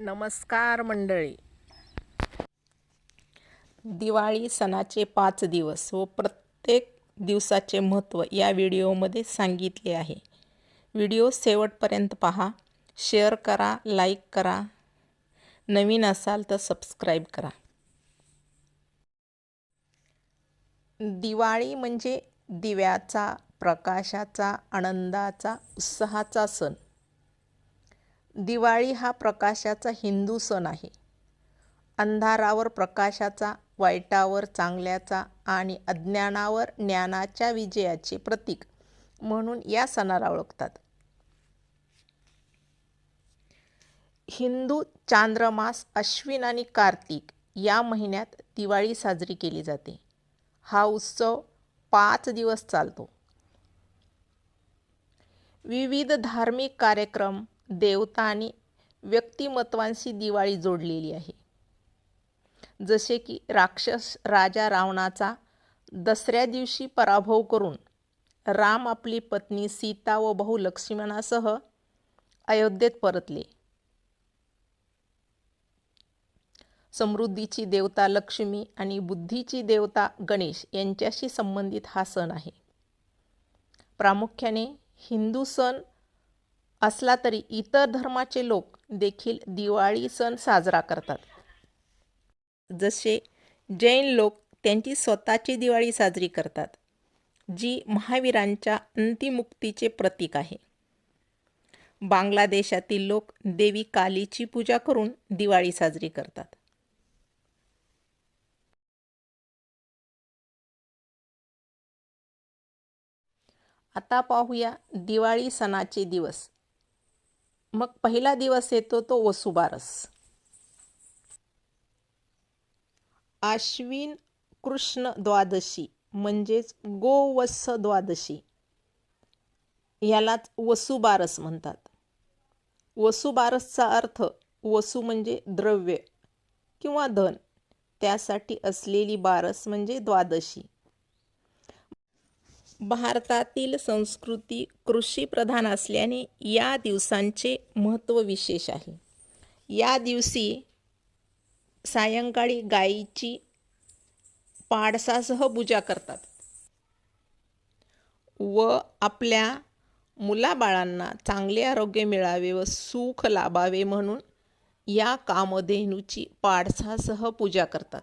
नमस्कार मंडळी. दिवाळी सणाचे पाच दिवस व प्रत्येक दिवसाचे महत्त्व या व्हिडिओमध्ये सांगितले आहे. व्हिडिओ शेवटपर्यंत पहा. शेअर करा लाईक करा. नवीन असाल तर सबस्क्राईब करा. दिवाळी म्हणजे दिव्याचा प्रकाशाचा आनंदाचा उत्साहाचा सण. दिवाळी हा प्रकाशाचा हिंदू सण आहे. अंधारावर प्रकाशाचा वाईटावर चांगल्याचा आणि अज्ञानावर ज्ञानाच्या विजयाचे प्रतीक म्हणून या सणाला ओळखतात. हिंदू चांद्रमास अश्विन आणि कार्तिक या महिन्यात दिवाळी साजरी केली जाते. हा उत्सव पाच दिवस चालतो. विविध धार्मिक कार्यक्रम देवता आणि व्यक्तिमत्वांशी दिवाळी जोडलेली आहे. जसे की राक्षस राजा रावणाचा दसऱ्या दिवशी पराभव करून राम आपली पत्नी सीता व भाऊ लक्ष्मणासह अयोध्येत परतले. समृद्धीची देवता लक्ष्मी आणि बुद्धीची देवता गणेश यांच्याशी संबंधित हा सण आहे. प्रामुख्याने हिंदू सण असला तरी इतर धर्माचे लोक देखील दिवाळी सण साजरा करतात. जसे जैन लोक त्यांची स्वतःची दिवाळी साजरी करतात जी महावीरांच्या अंतिमुक्तीचे प्रतीक आहे. बांगलादेशातील लोक देवी कालीची पूजा करून दिवाळी साजरी करतात. आता पाहूया दिवाळी सणाचे दिवस. मग पहिला दिवस येतो तो वसुबारस. आश्विन कृष्ण द्वादशी म्हणजेच गोवत्स द्वादशी. यालाच वसुबारस म्हणतात. वसुबारसचा अर्थ वसु म्हणजे द्रव्य किंवा धन. त्यासाठी असलेली बारस म्हणजे द्वादशी. भारतातील संस्कृती कृषीप्रधान असल्याने या दिवसांचे महत्त्व विशेष आहे. या दिवशी सायंकाळी गायीची पाडसासह पूजा करतात व आपल्या मुलाबाळांना चांगले आरोग्य मिळावे व सुख लाभावे म्हणून या कामधेनूची पाडसासह पूजा करतात.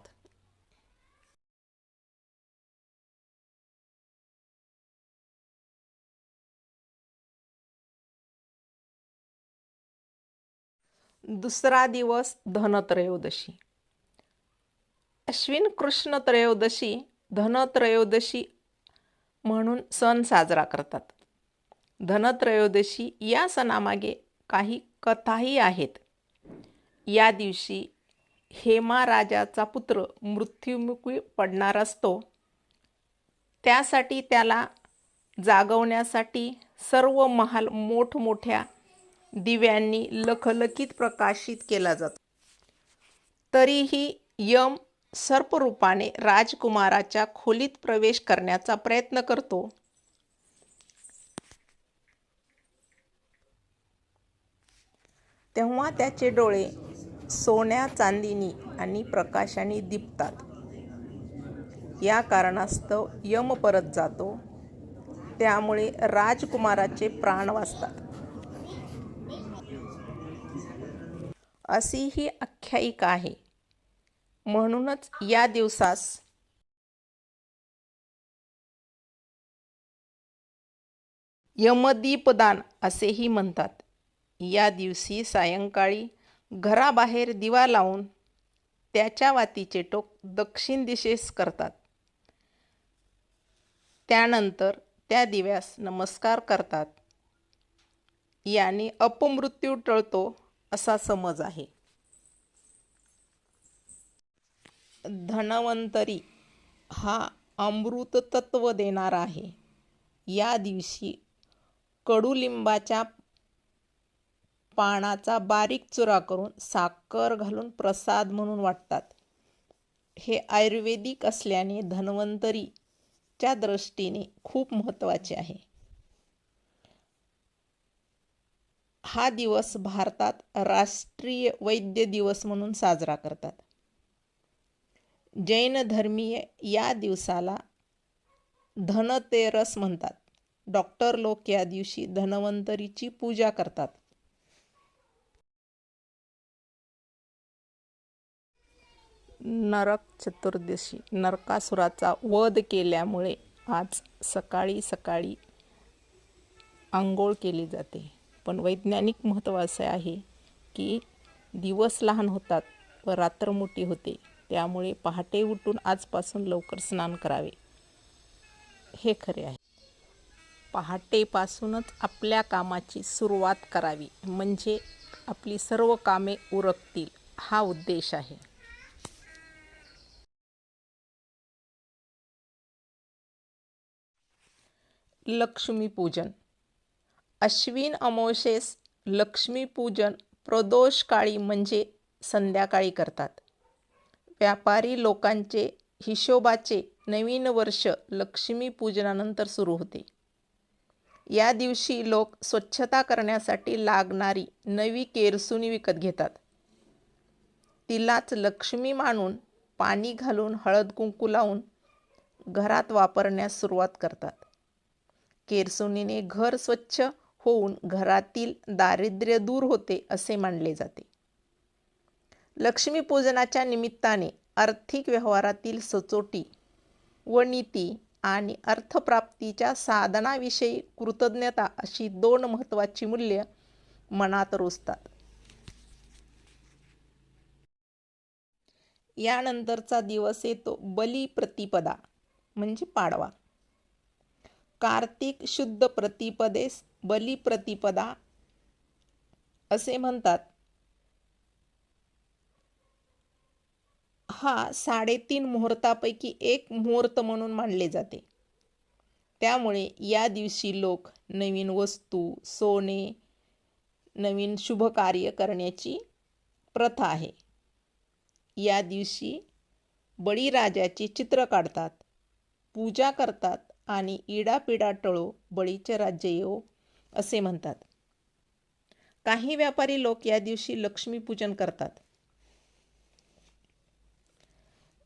दुसरा दिवस धनत्रयोदशी. अश्विन कृष्ण त्रयोदशी धनत्रयोदशी म्हणून सण साजरा करतात. धनत्रयोदशी या सणामागे काही कथाही आहेत. या दिवशी हेमा राजाचा पुत्र मृत्युमुखी पडणार असतो. त्यासाठी त्याला जागवण्यासाठी सर्व महाल मोठमोठ्या दिव्यांनी लखलखीत प्रकाशित केला जातो. तरीही यम सर्परूपाने राजकुमाराच्या खोलीत प्रवेश करण्याचा प्रयत्न करतो. तेव्हा त्याचे डोळे सोन्या चांदीनी आणि प्रकाशाने दिपतात. या कारणास्तव यम परत जातो. त्यामुळे राजकुमाराचे प्राण वाचतात. अशी ही आख्यायिका आहे. म्हणूनच या दिवसास यमदीपदान असेही म्हणतात. या दिवशी सायंकाळी घराबाहेर दिवा लावून त्याच्या वातीचे टोक दक्षिण दिशेस करतात. त्यानंतर त्या दिव्यास नमस्कार करतात. याने अपमृत्यू टळतो असा समज आहे. धनवंतरी हा अमृत तत्व देणारा आहे. या दिवशी कडुलिंबाच्या पानाचा बारीक चुरा करून साखर घालून प्रसाद म्हणून वाटतात. हे आयुर्वेदिक असल्याने धन्वंतरीच्या दृष्टीने खूप महत्त्वाचे आहे. हा दिवस भारतात राष्ट्रीय वैद्य दिवस म्हणून साजरा करतात. जैन धर्मीय या दिवसाला धनतेरस म्हणतात. डॉक्टर लोक या दिवशी धनवंतरीची पूजा करतात. नरक चतुर्दशी नरकासुराचा वध केल्यामुळे आज सकाळी सकाळी आंघोळ केली जाते. पण वैज्ञानिक महत्त्व असे आहे की दिवस लहान होतात व रात्र मोठी होते. त्यामुळे पहाटे उठून आजपासून लवकर स्नान करावे. हे खरे आहे. पहाटेपासूनच आपल्या कामाची सुरुवात करावी. म्हणजे आपली सर्व कामे उरकतील. हा उद्देश आहे. लक्ष्मीपूजन. अश्विन अमोशेस लक्ष्मीपूजन प्रदोष काळी म्हणजे संध्याकाळी करतात. व्यापारी लोकांचे हिशोबाचे नवीन वर्ष लक्ष्मीपूजनानंतर सुरू होते. या दिवशी लोक स्वच्छता करण्यासाठी लागणारी नवी केरसुनी विकत घेतात. तिलाच लक्ष्मी मानून पाणी घालून हळद कुंकू लावून घरात वापरण्यास सुरुवात करतात. केरसुनीने घर स्वच्छ होऊन घरातील दारिद्र्य दूर होते असे मानले जाते. लक्ष्मीपूजनाच्या निमित्ताने आर्थिक व्यवहारातील सचोटी व नीती आणि अर्थप्राप्तीच्या साधनाविषयी कृतज्ञता अशी दोन महत्त्वाची मूल्य मनात रुजतात. यानंतरचा दिवस येतो बलिप्रतिपदा म्हणजे पाडवा. कार्तिक शुद्ध प्रतिपदेस बलिप्रतिपदा असे म्हणतात. हा साडेतीन मुहूर्तापैकी एक मुहूर्त म्हणून मानले जाते. त्यामुळे या दिवशी लोक नवीन वस्तू सोने नवीन शुभ कार्य करण्याची प्रथा आहे. या दिवशी बळीराजाचे चित्र काढतात पूजा करतात आणि इडापिडा टळो बळीचे राज्य येवो असे म्हणतात. काही व्यापारी लोक या दिवशी लक्ष्मीपूजन करतात.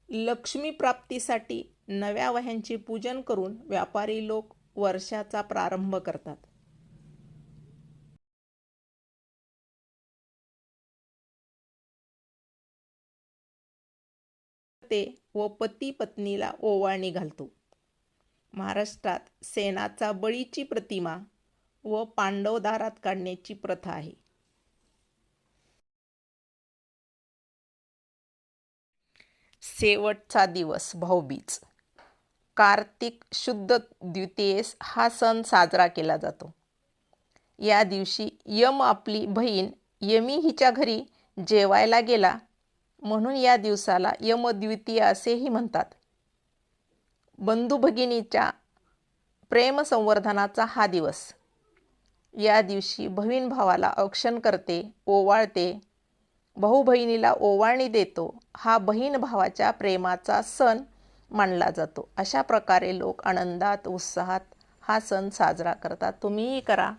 लक्ष्मी प्राप्तीसाठी नव्या वह्यांचे पूजन करून व्यापारी लोक वर्षाचा प्रारंभ करतात. ते व पती पत्नीला ओवाळणी घालतो. महाराष्ट्रात सेनाचा बळीची प्रतिमा व पांडव दारात काढण्याची प्रथा आहे. शेवटचा दिवस भाऊबीज. कार्तिक शुद्ध द्वितीयेस हा सण साजरा केला जातो. या दिवशी यम आपली बहीण यमी हिच्या घरी जेवायला गेला म्हणून या दिवसाला यमद्वितीय असेही म्हणतात. बंधू भगिनीच्या प्रेमसंवर्धनाचा हा दिवस. या दिवशी बहीण भावाला औक्षण करते ओवाळते. भाऊ बहिणीला ओवाळणी देतो. हा बहीण भावाच्या प्रेमाचा सण मानला जातो. अशा प्रकारे लोक आनंदात उत्साहात हा सण साजरा करतात. तुम्हीही करा.